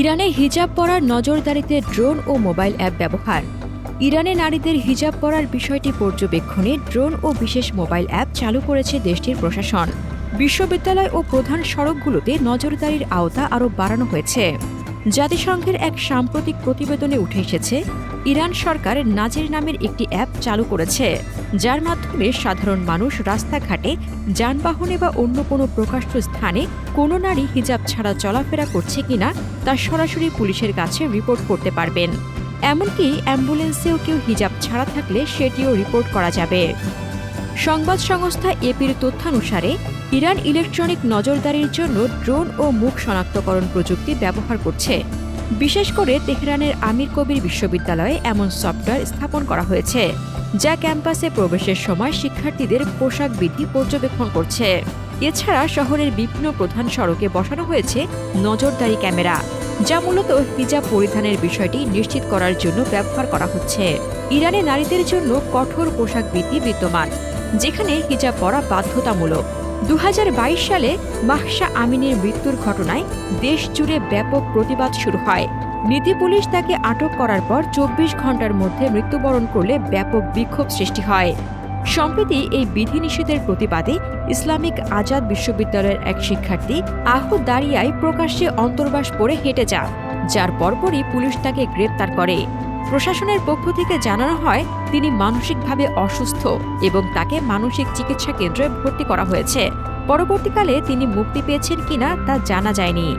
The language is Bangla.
ইরানে হিজাব পরার নজরদারিতে ড্রোন ও মোবাইল অ্যাপ ব্যবহার। ইরানে নারীদের হিজাব পরার বিষয়টি পর্যবেক্ষণে ড্রোন ও বিশেষ মোবাইল অ্যাপ চালু করেছে দেশটির প্রশাসন। বিশ্ববিদ্যালয় ও প্রধান সড়কগুলোতে নজরদারির আওতা আরও বাড়ানো হয়েছে। জাতিসংঘের এক সাম্প্রতিক প্রতিবেদনে উঠে এসেছে, ইরান সরকার নাজির নামের একটি অ্যাপ চালু করেছে, যার মাধ্যমে সাধারণ মানুষ রাস্তাঘাটে, যানবাহনে বা অন্য কোনো প্রকাশ্য স্থানে কোনো নারী হিজাব ছাড়া চলাফেরা করছে কিনা তা সরাসরি পুলিশের কাছে রিপোর্ট করতে পারবেন। এমনকি অ্যাম্বুলেন্সেও কেউ হিজাব ছাড়া থাকলে সেটিও রিপোর্ট করা যাবে। সংবাদ সংস্থা এপির তথ্যানুসারে, ইরান ইলেকট্রনিক নজরদারির জন্য ড্রোন ও মুখ শনাক্তকরণ প্রযুক্তি ব্যবহার করছে। বিশেষ করে তেহরানের আমির কবির বিশ্ববিদ্যালয়ে এমন সফটওয়্যার স্থাপন করা হয়েছে, যা ক্যাম্পাসে প্রবেশের সময় শিক্ষার্থীদের পোশাক বিধি পর্যবেক্ষণ করছে। এছাড়া শহরের বিভিন্ন প্রধান সড়কে বসানো হয়েছে নজরদারি ক্যামেরা, যা মূলত হিজাব পরিধানের বিষয়টি নিশ্চিত করার জন্য ব্যবহার করা হচ্ছে। ইরানে নারীদের জন্য কঠোর পোশাক বিধি বিদ্যমান। যেখানে হিজাব পরা বাধ্যতামূলক। দু হাজার বাইশ সালে মাহসা আমিনের মৃত্যুর ঘটনায় দেশ জুড়ে ব্যাপক প্রতিবাদ শুরু হয়। নীতি পুলিশ তাকে আটক করার পর চব্বিশ ঘণ্টার মধ্যে মৃত্যুবরণ করলে ব্যাপক বিক্ষোভ সৃষ্টি হয়। সম্প্রতি এই বিধিনিষেধের প্রতিবাদে ইসলামিক আজাদ বিশ্ববিদ্যালয়ের এক শিক্ষার্থী আহু দাঁড়িয়ায় প্রকাশ্যে অন্তর্বাস পরে হেঁটে যান। যার পরপরই পুলিশ তাকে গ্রেপ্তার করে। প্রশাসনের পক্ষ থেকে জানানো হয়, তিনি মানসিকভাবে অসুস্থ এবং তাকে মানসিক চিকিৎসা কেন্দ্রে ভর্তি করা হয়েছে। পরবর্তীকালে তিনি মুক্তি পেয়েছেন কিনা তা জানা যায়নি।